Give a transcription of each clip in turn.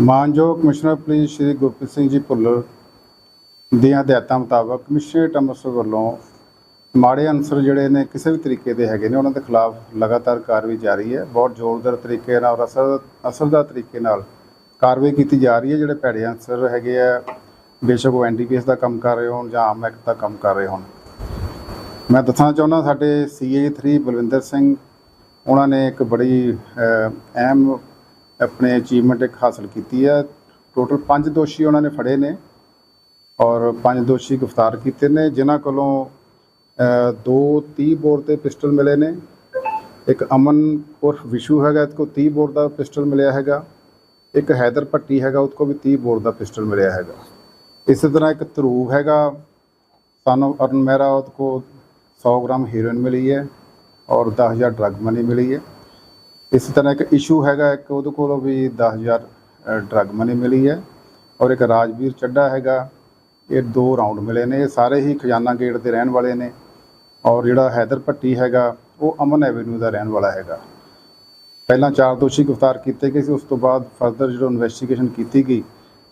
ਮਾਨਯੋਗ commissioner police Shri Gurpreet Singh ji Bhullar ਦੀਆਂ ਹਦਾਇਤਾਂ ਮੁਤਾਬਕ ਕਮਿਸ਼ਨਰੇਟ ਅੰਮ੍ਰਿਤਸਰ ਵੱਲੋਂ ਮਾੜੇ ਅਨਸਰ ਜਿਹੜੇ ਨੇ ਕਿਸੇ ਵੀ ਤਰੀਕੇ ਦੇ ਹੈਗੇ ਨੇ, ਉਹਨਾਂ ਦੇ ਖਿਲਾਫ ਲਗਾਤਾਰ ਕਾਰਵਾਈ ਜਾਰੀ ਹੈ। ਬਹੁਤ ਜ਼ੋਰਦਾਰ ਤਰੀਕੇ ਨਾਲ ਔਰ ਅਸਰ ਅਸਰਦਾਰ ਤਰੀਕੇ ਨਾਲ ਕਾਰਵਾਈ ਕੀਤੀ ਜਾ ਰਹੀ ਹੈ। ਜਿਹੜੇ ਭੈੜੇ ਅਨਸਰ ਹੈਗੇ ਆ, ਬੇਸ਼ੱਕ ਉਹ ਐਨਡੀਪੀਐਸ ਦਾ ਕੰਮ ਕਰ ਰਹੇ ਹੋਣ ਜਾਂ ਆਮ ਐਕਟ ਦਾ ਕੰਮ ਕਰ ਰਹੇ ਹੋਣ। ਮੈਂ ਦੱਸਣਾ ਚਾਹੁੰਦਾ, ਸਾਡੇ ਸੀਏ 3 ਬਲਵਿੰਦਰ ਸਿੰਘ, ਉਹਨਾਂ ਨੇ ਇੱਕ ਬੜੀ ਅਹਿਮ ਆਪਣੇ ਅਚੀਵਮੈਂਟ ਇੱਕ ਹਾਸਲ ਕੀਤੀ ਹੈ। ਟੋਟਲ 5 ਦੋਸ਼ੀ ਉਹਨਾਂ ਨੇ ਫੜੇ ਨੇ ਔਰ ਪੰਜ ਦੋਸ਼ੀ ਗ੍ਰਿਫਤਾਰ ਕੀਤੇ ਨੇ ਜਿਨ੍ਹਾਂ ਕੋਲੋਂ ਅਹ, ਦੋ 30 ਬੋਰ ਤੇ ਪਿਸਟਲ ਮਿਲੇ ਨੇ। ਇੱਕ ਅਮਨ ਉਰਫ ਵਿਸ਼ੂ ਹੈਗਾ ਇਹਦੇ ਕੋਲ 30 ਬੋਰ ਦਾ ਪਿਸਟਲ ਮਿਲਿਆ ਹੈਗਾ। ਇੱਕ ਹੈਦਰ ਭੱਟੀ ਹੈਗਾ ਉਹਦੇ ਕੋਲ ਵੀ 30 ਬੋਰ ਦਾ ਪਿਸਟਲ ਮਿਲਿਆ ਹੈਗਾ। ਇਸੇ ਤਰ੍ਹਾਂ ਇੱਕ ਧਰੂਵ ਹੈਗਾ ਸਾਨੂੰ ਅਰਨ ਮਹਿਰਾ ਉਹਦੇ ਕੋਲ 100 ਗ੍ਰਾਮ ਹੀਰੋਇਨ ਮਿਲੀ ਹੈ ਔਰ 10000 ਡਰੱਗ ਮਨੀ ਮਿਲੀ ਹੈ। ਇਸੇ ਤਰ੍ਹਾਂ ਇੱਕ ਇਸ਼ੂ ਹੈਗਾ, ਇੱਕ ਉਹਦੇ ਕੋਲੋਂ ਵੀ 10000 ਡਰੱਗ ਮਨੀ ਮਿਲੀ ਹੈ ਔਰ ਇੱਕ ਰਾਜਵੀਰ ਚੱਡਾ ਹੈਗਾ, ਇਹ ਦੋ ਰਾਉਂਡ ਮਿਲੇ ਨੇ, ਇਹ ਸਾਰੇ ਹੀ ਖਜ਼ਾਨਾ ਗੇਟ ਦੇ ਰਹਿਣ ਵਾਲੇ ਨੇ ਔਰ ਜਿਹੜਾ ਹੈਦਰ ਭੱਟੀ ਹੈਗਾ, ਉਹ ਅਮਨ ਐਵੇਨਿਊ ਦਾ ਰਹਿਣ ਵਾਲਾ ਹੈਗਾ। ਪਹਿਲਾਂ ਚਾਰ ਦੋਸ਼ੀ ਗ੍ਰਿਫਤਾਰ ਕੀਤੇ ਗਏ ਸੀ, ਉਸ ਤੋਂ ਬਾਅਦ ਫਰਦਰ ਜਦੋਂ ਇਨਵੈਸਟੀਗੇਸ਼ਨ ਕੀਤੀ ਗਈ,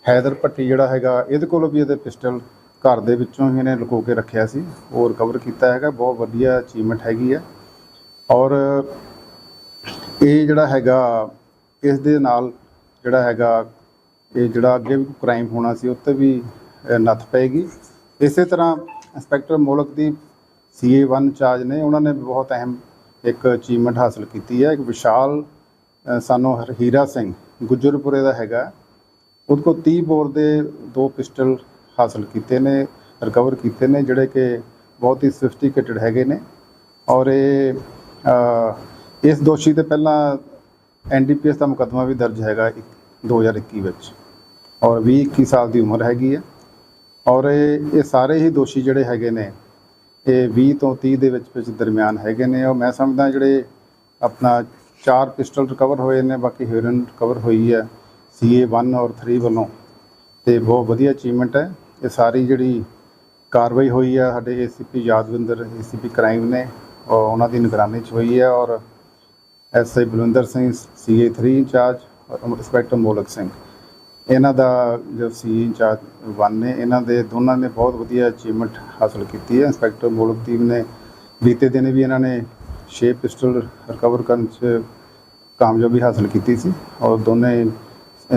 ਹੈਦਰ ਭੱਟੀ ਜਿਹੜਾ ਹੈਗਾ, ਇਹਦੇ ਕੋਲੋਂ ਵੀ ਇਹਦੇ ਪਿਸਟਲ ਘਰ ਦੇ ਵਿੱਚੋਂ ਹੀ ਇਹਨੇ ਲੁਕੋ ਕੇ ਰੱਖਿਆ ਸੀ, ਉਹ ਰਿਕਵਰ ਕੀਤਾ ਹੈਗਾ, ਬਹੁਤ ਵਧੀਆ ਅਚੀਵਮੈਂਟ ਹੈਗੀ ਹੈ ਔਰ ਇਹ ਜਿਹੜਾ ਹੈਗਾ ਇਸ ਦੇ ਨਾਲ ਜਿਹੜਾ ਹੈਗਾ, ਇਹ ਜਿਹੜਾ ਅੱਗੇ ਵੀ ਕ੍ਰਾਈਮ ਹੋਣਾ ਸੀ, ਉੱਤੇ ਵੀ ਨੱਥ ਪਏਗੀ। ਇਸੇ ਤਰ੍ਹਾਂ ਇੰਸਪੈਕਟਰ ਮੋਲਕਦੀਪ ਸੀਏ 1 ਚਾਰਜ ਨੇ, ਉਹਨਾਂ ਨੇ ਵੀ ਬਹੁਤ ਅਹਿਮ ਇੱਕ ਅਚੀਵਮੈਂਟ ਹਾਸਲ ਕੀਤੀ ਹੈ। ਇੱਕ ਵਿਸ਼ਾਲ ਸਾਨੂੰ ਹਰ- ਹੀਰਾ ਸਿੰਘ ਗੁੱਜਰਪੁਰੇ ਦਾ ਹੈਗਾ। ਉਹਦੇ ਕੋਲ 30 ਬੋਰ ਦੇ ਦੋ ਪਿਸਟਲ ਹਾਸਲ ਕੀਤੇ ਨੇ ਰਿਕਵਰ ਕੀਤੇ ਨੇ, ਜਿਹੜੇ ਕਿ ਬਹੁਤ ਹੀ ਸਫਿਸਟੀਕੇਟਡ ਹੈਗੇ ਨੇ। ਔਰ ਇਹ ਇਸ ਦੋਸ਼ੀ ਤੇ ਪਹਿਲਾਂ ਐਨਡੀਪੀਐਸ ਦਾ ਮੁਕੱਦਮਾ ਵੀ ਦਰਜ ਹੈਗਾ ਇੱਕ- 2021 ਵਿੱਚ। ਔਰ 20 21 ਸਾਲ ਦੀ ਉਮਰ ਹੈਗੀ ਹੈ। ਔਰ ਇਹ ਇਹ ਸਾਰੇ ਹੀ ਦੋਸ਼ੀ ਜਿਹੜੇ ਹੈਗੇ ਨੇ, ਇਹ 20 ਤੋਂ 30 ਦੇ ਵਿੱਚ ਵਿੱਚ ਦਰਮਿਆਨ ਹੈਗੇ ਨੇ। ਔਰ ਮੈਂ ਸਮਝਦਾ ਜਿਹੜੇ ਆਪਣਾ ਚਾਰ ਪਿਸਟਲ ਰਿਕਵਰ ਹੋਏ ਨੇ, ਬਾਕੀ ਹੀਰੋਇਨ ਰਿਕਵਰ ਹੋਈ ਹੈ ਸੀਏ 1 ਔਰ 3 ਵੱਲੋਂ। ਤੇ ਬਹੁਤ ਵਧੀਆ ਅਚੀਵਮੈਂਟ ਹੈ। ਇਹ ਸਾਰੀ ਜਿਹੜੀ ਕਾਰਵਾਈ ਹੋਈ ਹੈ, ਸਾਡੇ ਏਸੀਪੀ ਯਾਦਵਿੰਦਰ ਏਸੀਪੀ ਕ੍ਰਾਈਮ ਨੇ, ਔਰ ਉਹਨਾਂ ਦੀ ਨਿਗਰਾਨੀ 'ਚ ਹੋਈ ਹੈ। ਔਰ SI Balwinder Singh CA 3 in charge ਔਰ ਇੰਸਪੈਕਟਰ ਮੋਲਕ ਸਿੰਘ। ਇਹਨਾਂ ਦਾ ਜੋ ਸੀ ਇੰਚਾਰਜ ਵਨ ਨੇ, ਇਹਨਾਂ ਦੇ ਦੋਨਾਂ ਨੇ ਬਹੁਤ ਵਧੀਆ ਅਚੀਵਮੈਂਟ ਹਾਸਲ ਕੀਤੀ ਹੈ। ਇੰਸਪੈਕਟਰ ਮੋਲਕ ਮੋਲਕਦੀਪ ਨੇ ਬੀਤੇ ਦਿਨ ਵੀ ਇਹਨਾਂ ਨੇ 6 ਪਿਸਟਲ ਰਿਕਵਰ ਕਰਨ 'ਚ ਕਾਮਯਾਬੀ ਹਾਸਲ ਕੀਤੀ ਸੀ। ਔਰ ਦੋਨੇ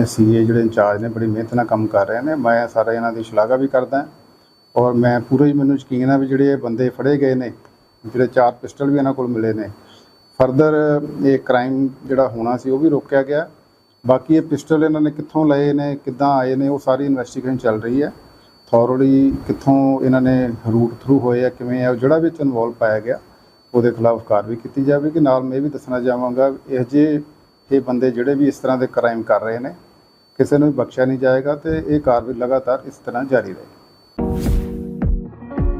ਸੀਏ ਜਿਹੜੇ ਇੰਚਾਰਜ ਨੇ ਬੜੀ ਮਿਹਨਤ ਨਾਲ ਕੰਮ ਕਰ ਰਹੇ ਨੇ। ਮੈਂ ਸਾਰੇ ਇਹਨਾਂ ਦੀ ਸ਼ਲਾਘਾ ਵੀ ਕਰਦਾ ਔਰ ਮੈਂ ਪੂਰਾ ਹੀ ਮੈਨੂੰ ਯਕੀਨ ਹੈ ਵੀ ਜਿਹੜੇ ਇਹ ਬੰਦੇ ਫੜੇ ਗਏ ਨੇ, ਜਿਹੜੇ ਚਾਰ ਪਿਸਟਲ ਵੀ ਇਹਨਾਂ ਕੋਲ ਮਿਲੇ ਨੇ ਫਰਦਰ ਇਹ ਕ੍ਰਾਈਮ ਜਿਹੜਾ ਹੋਣਾ ਸੀ, ਉਹ ਵੀ ਰੋਕਿਆ ਗਿਆ। ਬਾਕੀ ਇਹ ਪਿਸਟਲ ਇਹਨਾਂ ਨੇ ਕਿੱਥੋਂ ਲਏ ਨੇ, ਕਿੱਦਾਂ ਆਏ ਨੇ, ਉਹ ਸਾਰੀ ਇਨਵੈਸਟੀਗੇਸ਼ਨ ਚੱਲ ਰਹੀ ਹੈ। ਥੋਰਲੀ ਕਿੱਥੋਂ ਇਹਨਾਂ ਨੇ ਰੂਟ ਥਰੂ ਹੋਏ ਆ, ਕਿਵੇਂ ਆ ਜਿਹੜਾ ਵਿੱਚ ਇਨਵੋਲਵ ਪਾਇਆ ਗਿਆ, ਉਹਦੇ ਖਿਲਾਫ ਕਾਰਵਾਈ ਕੀਤੀ ਜਾਵੇਗੀ। ਨਾਲ ਮੈਂ ਇਹ ਵੀ ਦੱਸਣਾ ਚਾਹਾਂਗਾ, ਇਹ ਜੇ ਇਹ ਬੰਦੇ ਜਿਹੜੇ ਵੀ ਇਸ ਤਰ੍ਹਾਂ ਦੇ ਕ੍ਰਾਈਮ ਕਰ ਰਹੇ ਨੇ, ਕਿਸੇ ਨੂੰ ਵੀ ਬਖਸ਼ਿਆ ਨਹੀਂ ਜਾਏਗਾ ਤੇ ਇਹ ਕਾਰਵਾਈ ਲਗਾਤਾਰ ਇਸ ਤਰ੍ਹਾਂ ਜਾਰੀ ਰਹੇਗੀ।